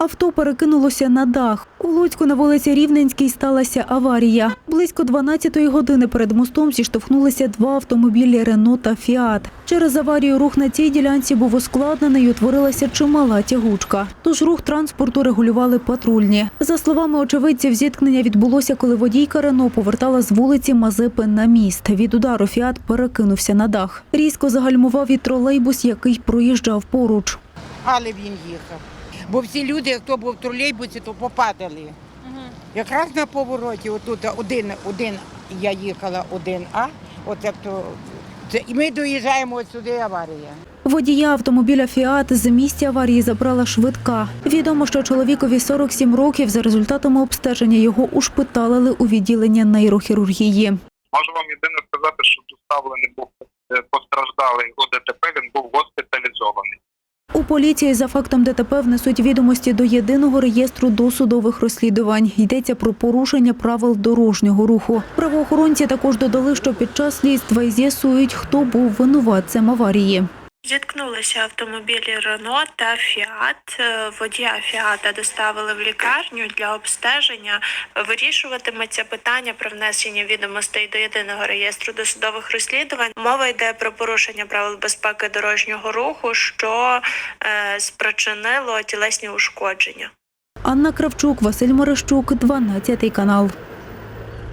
Авто перекинулося на дах. У Луцьку на вулиці Рівненській сталася аварія. Близько 12-ї години перед мостом зіштовхнулися два автомобілі Рено та Фіат. Через аварію рух на цій ділянці був ускладнений і утворилася чимала тягучка. Тож рух транспорту регулювали патрульні. За словами очевидців, зіткнення відбулося, коли водійка Рено повертала з вулиці Мазепи на міст. Від удару Фіат перекинувся на дах. Різко загальмував і тролейбус, який проїжджав поруч. але він їхав. Бо всі люди, хто був в тролейбусі, то попадали. Якраз на повороті, отут один, один я їхала, один А, от як то. Це, і ми доїжджаємо от сюди аварія. Водія автомобіля «Фіат» з місця аварії забрала швидка. Відомо, що чоловікові 47 років. За результатами обстеження його ушпиталили у відділення нейрохірургії. Можу вам єдине сказати, що доставлений був е, постраждалий у ДТП, він був госпіталізований. У поліції за фактом ДТП внесуть відомості до єдиного реєстру досудових розслідувань. Йдеться про порушення правил дорожнього руху. Правоохоронці також додали, що під час слідства з'ясують, хто був винуватцем аварії. Зіткнулися автомобілі Рено та Фіат. Е, Водія Фіата доставили в лікарню для обстеження. Вирішуватиметься питання про внесення відомостей до єдиного реєстру досудових розслідувань. Мова йде про порушення правил безпеки дорожнього руху, що е, спричинило тілесні ушкодження. Анна Кравчук, Василь Морещук, 12 канал.